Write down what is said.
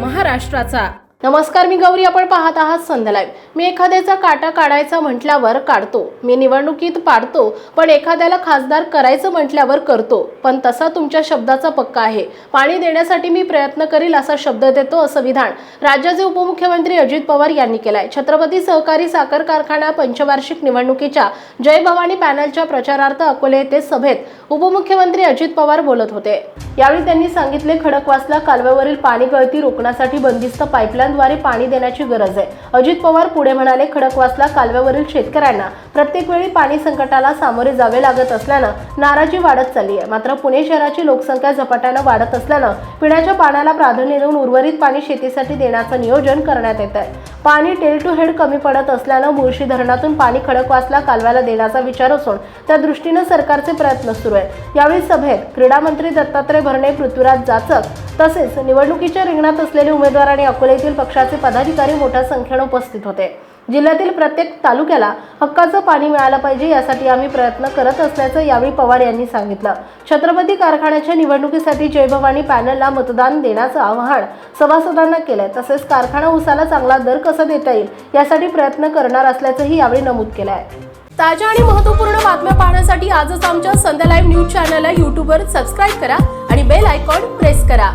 महाराष्ट्राचा. नमस्कार मी गौरी. आपण पाहत आहात संध्या मी एखाद्याचा काटा काढायचा म्हटल्यावर काढतो. मी निवडणुकीत पाडतो पण एखाद्याला खासदार करायचं म्हटल्यावर करतो. पण तसा तुमच्या शब्दाचा पक्का आहे. पाणी देण्यासाठी मी प्रयत्न करील असा शब्द देतो असं विधान राज्याचे उपमुख्यमंत्री अजित पवार यांनी केलंय. छत्रपती सहकारी साखर कारखाना पंचवार्षिक निवडणुकीच्या जय भवानी पॅनलच्या प्रचारार्थ अकोले येथे सभेत उपमुख्यमंत्री अजित पवार बोलत होते. यावेळी त्यांनी सांगितले खडकवासला कालव्यावरील पाणी गळती रोखण्यासाठी बंदिस्त पाईपलाईनद्वारे पाणी देण्याची गरज आहे. अजित पवार पुढे म्हणाले खडकवासला कालव्यावरील शेतकऱ्यांना प्रत्येक वेळी पाणी संकटाला सामोरे जावे लागत असल्यानं नाराजी वाढत चालली आहे. मात्र पुणे शहराची लोकसंख्या झपाट्यानं वाढत असल्यानं पिण्याच्या पाण्याला प्राधान्य देऊन उर्वरित पाणी शेतीसाठी देण्याचं नियोजन करण्यात येत आहे. पाणी टेल टू हेड कमी पडत असल्यानं मुळशी धरणातून पाणी खडकवासला कालव्याला देण्याचा विचार असून त्या दृष्टीनं सरकारचे प्रयत्न सुरू आहेत यावेळी सभेत क्रीडा मंत्री दत्तात्रय भरणे पृथ्वीराज जाचक तसेच निवडणुकीच्या रिंगणात असलेले उमेदवार आणि अकोलेतील पक्षाचे पदाधिकारी मोठ्या संख्येनं उपस्थित होते. जिल्ह्यातील प्रत्येक तालुक्याला हक्काचं पाणी मिळालं पाहिजे यासाठी आम्ही प्रयत्न करत असल्याचं यावेळी पवार यांनी सांगितलं. छत्रपती कारखान्याच्या निवडणुकीसाठी जयभवानी पॅनलला मतदान देण्याचं आवाहन सभासदांना केलंय. तसेच कारखाना उसाला चांगला दर कसा देता येईल यासाठी प्रयत्न करणार असल्याचंही यावेळी नमूद केलं आहे ताज्या आणि महत्त्वपूर्ण बातम्या पाहण्यासाठी आजच आमच्या संध्या लाईव्ह न्यूज चॅनलला यूट्यूबवर सबस्क्राईब करा आणि बेल आयकॉन प्रेस करा.